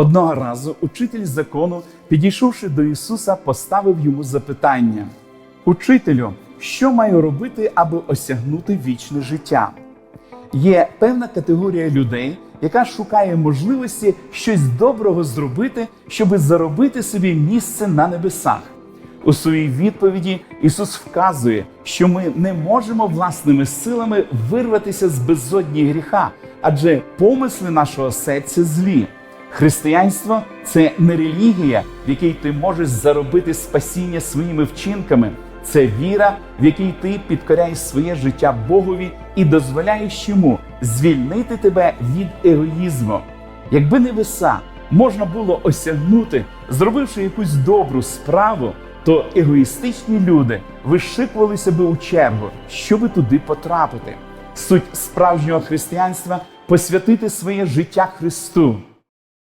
Одного разу учитель закону, підійшовши до Ісуса, поставив йому запитання: Учителю, що маю робити, аби осягнути вічне життя? Є певна категорія людей, яка шукає можливості щось доброго зробити, щоби заробити собі місце на небесах. У своїй відповіді Ісус вказує, що ми не можемо власними силами вирватися з безодні гріха, адже помисли нашого серця злі. Християнство це не релігія, в якій ти можеш заробити спасіння своїми вчинками. Це віра, в якій ти підкоряєш своє життя Богові і дозволяєш йому звільнити тебе від егоїзму. Якби небеса можна було осягнути, зробивши якусь добру справу, то егоїстичні люди вишикувалися би у чергу, щоби туди потрапити. Суть справжнього християнства посвятити своє життя Христу.